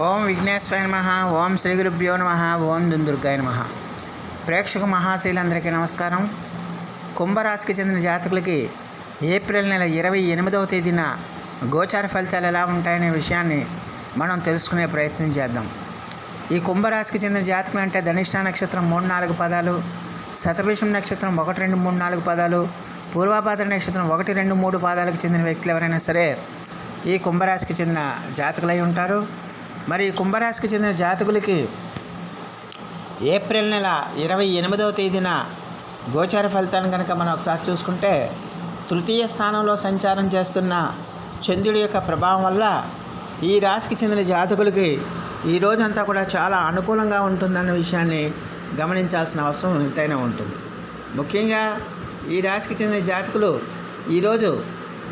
ఓం విఘ్నేశ్వర నమ ఓం శ్రీ గురుభ్యో నమ ఓం దుందుర్గాయ నమ. ప్రేక్షక మహాశీలందరికీ నమస్కారం. కుంభరాశికి చెందిన జాతకులకి ఏప్రిల్ నెల ఇరవై ఎనిమిదవ తేదీన గోచార ఫలితాలు ఎలా ఉంటాయనే విషయాన్ని మనం తెలుసుకునే ప్రయత్నం చేద్దాం. ఈ కుంభరాశికి చెందిన జాతకులు అంటే ధనిష్ట నక్షత్రం మూడు నాలుగు పదాలు శతభిషం నక్షత్రం ఒకటి రెండు మూడు నాలుగు పదాలు పూర్వాపాత్ర నక్షత్రం ఒకటి రెండు మూడు పాదాలకు చెందిన వ్యక్తులు ఎవరైనా సరే ఈ కుంభరాశికి చెందిన జాతకులై ఉంటారు. మరి కుంభరాశికి చెందిన జాతకులకి ఏప్రిల్ నెల ఇరవై ఎనిమిదవ తేదీన గోచార ఫలితాన్ని కనుక మనం ఒకసారి చూసుకుంటే తృతీయ స్థానంలో సంచారం చేస్తున్న చంద్రుడి యొక్క ప్రభావం వల్ల ఈ రాశికి చెందిన జాతకులకి ఈ రోజంతా కూడా చాలా అనుకూలంగా ఉంటుందన్న విషయాన్ని గమనించాల్సిన అవసరం ఎంతైనా ఉంటుంది. ముఖ్యంగా ఈ రాశికి చెందిన జాతకులు ఈరోజు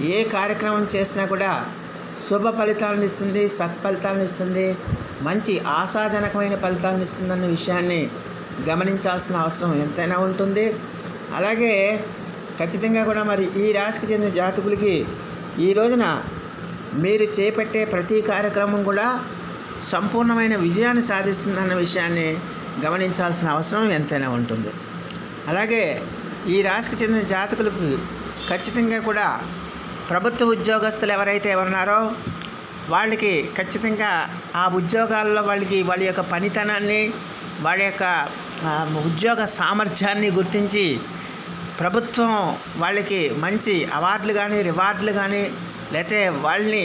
ఏ కార్యక్రమం చేసినా కూడా శుభ ఫలితాలను ఇస్తుంది సత్ఫలితాలను ఇస్తుంది మంచి ఆశాజనకమైన ఫలితాలను ఇస్తుందన్న విషయాన్ని గమనించాల్సిన అవసరం ఎంతైనా ఉంటుంది. అలాగే ఖచ్చితంగా కూడా మరి ఈ రాశికి చెందిన జాతకులకి ఈ రోజున మీరు చేపట్టే ప్రతి కార్యక్రమం కూడా సంపూర్ణమైన విజయాన్ని సాధిస్తుందన్న విషయాన్ని గమనించాల్సిన అవసరం ఎంతైనా ఉంటుంది. అలాగే ఈ రాశికి చెందిన జాతకులకు ఖచ్చితంగా కూడా ప్రభుత్వ ఉద్యోగస్తులు ఎవరైతే ఉన్నారో వాళ్ళకి ఖచ్చితంగా ఆ ఉద్యోగాల్లో వాళ్ళకి వాళ్ళ యొక్క పనితనాన్ని వాళ్ళ యొక్క ఉద్యోగ సామర్థ్యాన్ని గుర్తించి ప్రభుత్వం వాళ్ళకి మంచి అవార్డులు కానీ రివార్డులు కానీ లేకపోతే వాళ్ళని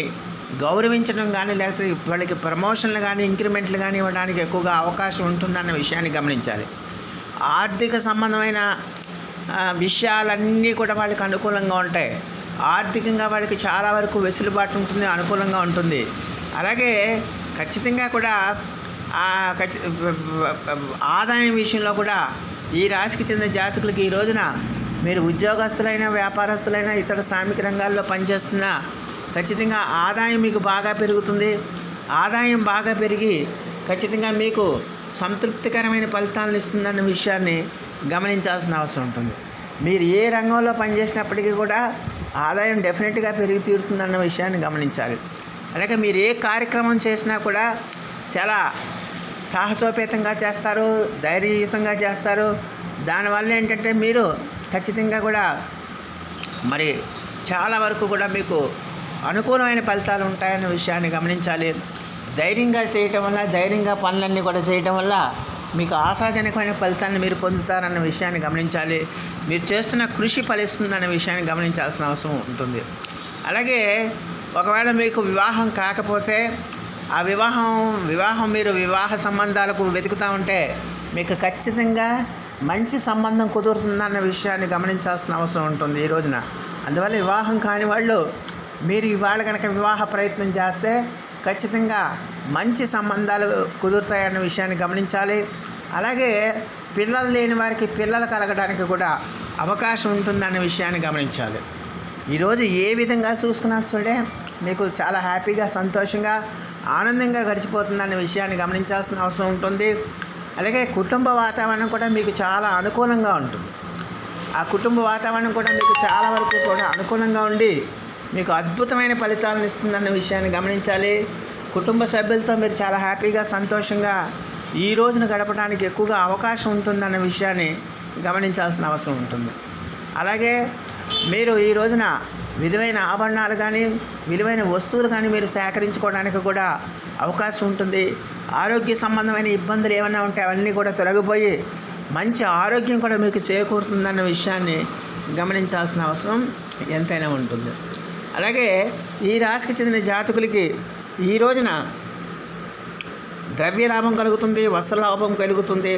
గౌరవించడం కానీ లేకపోతే వాళ్ళకి ప్రమోషన్లు కానీ ఇంక్రిమెంట్లు కానీ ఇవ్వడానికి ఎక్కువగా అవకాశం ఉంటుందన్న విషయాన్ని గమనించాలి. ఆర్థిక సంబంధమైన విషయాలన్నీ కూడా వాళ్ళకి అనుకూలంగా ఉంటాయి ఆర్థికంగా వాళ్ళకి చాలా వరకు వెసులుబాటు ఉంటుంది అనుకూలంగా ఉంటుంది. అలాగే ఖచ్చితంగా కూడా ఖచ్చి ఆదాయం విషయంలో కూడా ఈ రాశికి చెందిన జాతకులకి ఈ రోజున మీరు ఉద్యోగస్తులైన వ్యాపారస్తులైన ఇతర శ్రామిక రంగాల్లో పనిచేస్తున్న ఖచ్చితంగా ఆదాయం మీకు బాగా పెరుగుతుంది. ఆదాయం బాగా పెరిగి ఖచ్చితంగా మీకు సంతృప్తికరమైన ఫలితాలను ఇస్తుందన్న విషయాన్ని గమనించాల్సిన అవసరం ఉంటుంది. మీరు ఏ రంగంలో పనిచేసినప్పటికీ కూడా ఆదాయం డెఫినెట్గా పెరిగి తీరుతుందన్న విషయాన్ని గమనించాలి. అలాగే మీరు ఏ కార్యక్రమం చేసినా కూడా చాలా సాహసోపేతంగా చేస్తారు ధైర్యయుతంగా చేస్తారు. దానివల్ల ఏంటంటే మీరు ఖచ్చితంగా కూడా మరి చాలా వరకు కూడా మీకు అనుకూలమైన ఫలితాలు ఉంటాయన్న విషయాన్ని గమనించాలి. ధైర్యంగా చేయటం వల్ల ధైర్యంగా పనులన్నీ కూడా చేయటం వల్ల మీకు ఆశాజనకమైన ఫలితాన్ని మీరు పొందుతారన్న విషయాన్ని గమనించాలి. మీరు చేస్తున్న కృషి ఫలిస్తుందన్న విషయాన్ని గమనించాల్సిన అవసరం ఉంటుంది. అలాగే ఒకవేళ మీకు వివాహం కాకపోతే ఆ వివాహం వివాహం మీరు వివాహ సంబంధాలకు వెతుకుతూ ఉంటే మీకు ఖచ్చితంగా మంచి సంబంధం కుదురుతుందన్న విషయాన్ని గమనించాల్సిన అవసరం ఉంటుంది ఈ రోజున. అందువల్ల వివాహం కాని వాళ్ళు మీరు ఇవాళ కనుక వివాహ ప్రయత్నం చేస్తే ఖచ్చితంగా మంచి సంబంధాలు కుదురుతాయన్న విషయాన్ని గమనించాలి. అలాగే పిల్లలు లేని వారికి పిల్లలు కలగడానికి కూడా అవకాశం ఉంటుందన్న విషయాన్ని గమనించాలి. ఈరోజు ఏ విధంగా చూసుకున్నా చూడే మీకు చాలా హ్యాపీగా సంతోషంగా ఆనందంగా గడిచిపోతుందన్న విషయాన్ని గమనించాల్సిన అవసరం ఉంటుంది. అలాగే కుటుంబ వాతావరణం కూడా మీకు చాలా అనుకూలంగా ఉంటుంది. ఆ కుటుంబ వాతావరణం కూడా మీకు చాలా వరకు కూడా అనుకూలంగా ఉండి మీకు అద్భుతమైన ఫలితాలను ఇస్తుందన్న విషయాన్ని గమనించాలి. కుటుంబ సభ్యులతో మీరు చాలా హ్యాపీగా సంతోషంగా ఈ రోజున గడపడానికి ఎక్కువగా అవకాశం ఉంటుందన్న విషయాన్ని గమనించాల్సిన అవసరం ఉంటుంది. అలాగే మీరు ఈ రోజున విలువైన ఆభరణాలు కానీ విలువైన వస్తువులు కానీ మీరు సేకరించుకోవడానికి కూడా అవకాశం ఉంటుంది. ఆరోగ్య సంబంధమైన ఇబ్బందులు ఏమైనా ఉంటే అవన్నీ కూడా తొలగిపోయి మంచి ఆరోగ్యం కూడా మీకు చేకూరుతుందన్న విషయాన్ని గమనించాల్సిన అవసరం ఎంతైనా ఉంటుంది. అలాగే ఈ రాశికి చెందిన జాతకులకి ఈ రోజున ద్రవ్య లాభం కలుగుతుంది వస్త్ర లాభం కలుగుతుంది.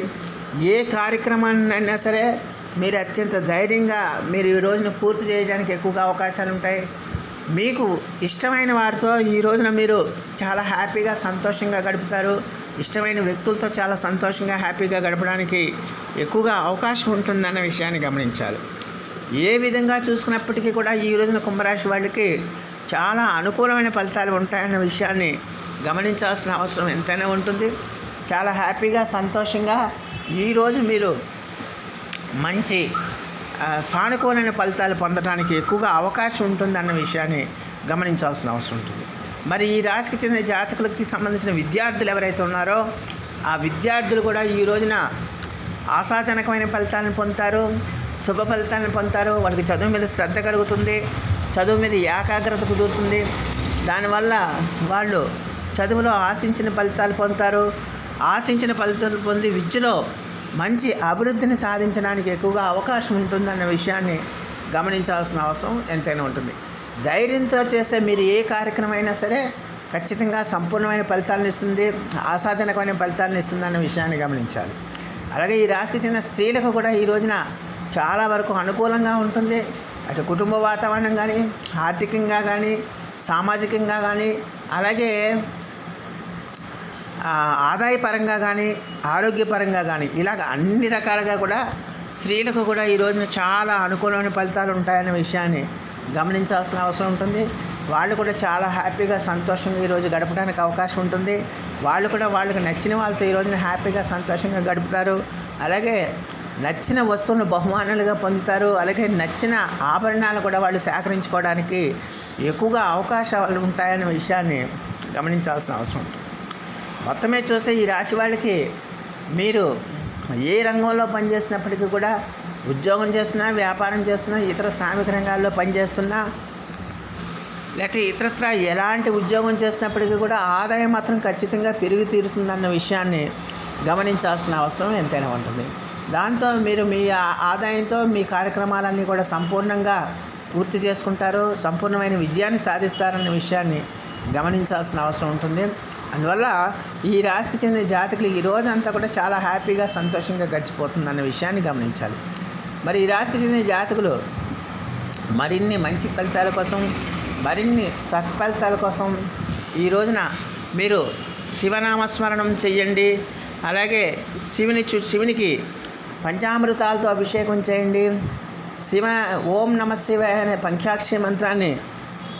ఏ కార్యక్రమాన్ని అయినా సరే మీరు అత్యంత ధైర్యంగా మీరు ఈ రోజున పూర్తి చేయడానికి ఎక్కువగా అవకాశాలు ఉంటాయి. మీకు ఇష్టమైన వారితో ఈ రోజున మీరు చాలా హ్యాపీగా సంతోషంగా గడుపుతారు. ఇష్టమైన వ్యక్తులతో చాలా సంతోషంగా హ్యాపీగా గడపడానికి ఎక్కువగా అవకాశం ఉంటుందన్న విషయాన్ని గమనించాలి. ఏ విధంగా చూసుకున్నప్పటికీ కూడా ఈ రోజున కుంభరాశి వాళ్ళకి చాలా అనుకూలమైన ఫలితాలు ఉంటాయన్న విషయాన్ని గమనించాల్సిన అవసరం ఎంతైనా ఉంటుంది. చాలా హ్యాపీగా సంతోషంగా ఈరోజు మీరు మంచి సానుకూలమైన ఫలితాలు పొందడానికి ఎక్కువగా అవకాశం ఉంటుందన్న విషయాన్ని గమనించాల్సిన అవసరం ఉంటుంది. మరి ఈ రాశికి చెందిన జాతకులకి సంబంధించిన విద్యార్థులు ఎవరైతే ఉన్నారో ఆ విద్యార్థులు కూడా ఈ రోజున ఆశాజనకమైన ఫలితాలను పొందుతారు శుభ ఫలితాలను పొందుతారు వాళ్ళకి చదువు మీద శ్రద్ధ కలుగుతుంది. చదువు మీద ఏకాగ్రత కుదురుతుంది. దానివల్ల వాళ్ళు చదువులో ఆశించిన ఫలితాలు పొందుతారు. ఆశించిన ఫలితాలు పొంది విద్యలో మంచి అభివృద్ధిని సాధించడానికి ఎక్కువగా అవకాశం ఉంటుందన్న విషయాన్ని గమనించాల్సిన అవసరం ఎంతైనా ఉంటుంది. ధైర్యంతో చేసే మీరు ఏ కార్యక్రమం అయినా సరే ఖచ్చితంగా సంపూర్ణమైన ఫలితాలను ఇస్తుంది ఆశాజనకమైన ఫలితాలను ఇస్తుంది అన్న విషయాన్ని గమనించాలి. అలాగే ఈ రాశికి చెందిన స్త్రీలకు కూడా ఈ రోజున చాలా వరకు అనుకూలంగా ఉంటుంది. అటు కుటుంబ వాతావరణం కానీ ఆర్థికంగా కానీ సామాజికంగా కానీ అలాగే ఆదాయపరంగా కానీ ఆరోగ్యపరంగా కానీ ఇలాగ అన్ని రకాలుగా కూడా స్త్రీలకు కూడా ఈ రోజున చాలా అనుకూలమైన ఫలితాలు ఉంటాయనే విషయాన్ని గమనించాల్సిన అవసరం ఉంటుంది. వాళ్ళు కూడా చాలా హ్యాపీగా సంతోషంగా ఈరోజు గడపడానికి అవకాశం ఉంటుంది. వాళ్ళు కూడా వాళ్ళకి నచ్చిన వాళ్ళతో ఈ రోజున హ్యాపీగా సంతోషంగా గడుపుతారు. అలాగే నచ్చిన వస్తువులను బహుమానాలుగా పొందుతారు. అలాగే నచ్చిన ఆభరణాలు కూడా వాళ్ళు సేకరించుకోవడానికి ఎక్కువగా అవకాశాలు ఉంటాయనే విషయాన్ని గమనించాల్సిన అవసరం ఉంటుంది. మొత్తమే చూస్తే ఈ రాశి వాళ్ళకి మీరు ఏ రంగంలో పనిచేసినప్పటికీ కూడా ఉద్యోగం చేస్తున్నా వ్యాపారం చేస్తున్నా ఇతర శ్రామిక రంగాల్లో పనిచేస్తున్నా లేకపోతే ఇతరత్ర ఎలాంటి ఉద్యోగం చేసినప్పటికీ కూడా ఆదాయం మాత్రం ఖచ్చితంగా పెరిగి తీరుతుందన్న విషయాన్ని గమనించాల్సిన అవసరం ఎంతైనా ఉంటుంది. దాంతో మీరు మీ ఆదాయంతో మీ కార్యక్రమాలన్నీ కూడా సంపూర్ణంగా పూర్తి చేసుకుంటారు. సంపూర్ణమైన విజయాన్ని సాధిస్తారన్న విషయాన్ని గమనించాల్సిన అవసరం ఉంటుంది. అందువల్ల ఈ రాశికి చెందిన జాతకులు ఈ రోజంతా కూడా చాలా హ్యాపీగా సంతోషంగా గడిచిపోతుందన్న విషయాన్ని గమనించాలి. మరి ఈ రాశికి చెందిన జాతకులు మరిన్ని మంచి ఫలితాల కోసం మరిన్ని సత్ఫలితాల కోసం ఈ రోజున మీరు శివనామస్మరణం చెయ్యండి. అలాగే శివుని చూ శివునికి పంచామృతాలతో అభిషేకం చేయండి. శివ ఓం నమ శివాయ అనే పంచాక్షి మంత్రాన్ని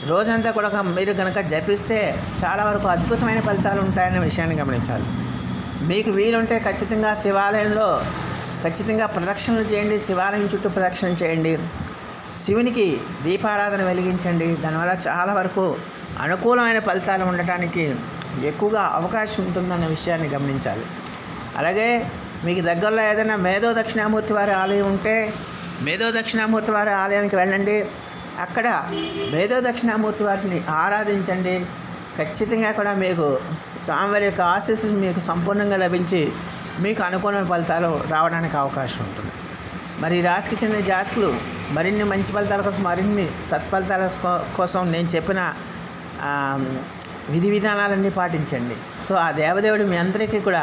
రోజంతా కూడా మీరు కనుక జపిస్తే చాలా వరకు అద్భుతమైన ఫలితాలు ఉంటాయనే విషయాన్ని గమనించాలి. మీకు వీలుంటే ఖచ్చితంగా శివాలయంలో ఖచ్చితంగా ప్రదక్షిణలు చేయండి శివాలయం చుట్టూ ప్రదక్షిణ చేయండి. శివునికి దీపారాధన వెలిగించండి. దానివల్ల చాలా వరకు అనుకూలమైన ఫలితాలు ఉండటానికి ఎక్కువగా అవకాశం ఉంటుందన్న విషయాన్ని గమనించాలి. అలాగే మీకు దగ్గరలో ఏదైనా మేధో దక్షిణామూర్తి వారి ఆలయం ఉంటే మేధో దక్షిణామూర్తి వారి ఆలయానికి వెళ్ళండి. అక్కడ మేధో దక్షిణామూర్తి వారిని ఆరాధించండి. ఖచ్చితంగా కూడా మీకు స్వామివారి యొక్క ఆశీస్సు మీకు సంపూర్ణంగా లభించి మీకు అనుకూల ఫలితాలు రావడానికి అవకాశం ఉంటుంది. మరి రాశికి చెందిన జాతకులు మరిన్ని మంచి ఫలితాల కోసం మరిన్ని సత్ఫలితాల కోసం నేను చెప్పిన విధి విధానాలన్నీ పాటించండి. సో ఆ దేవదేవుడు మీ అందరికీ కూడా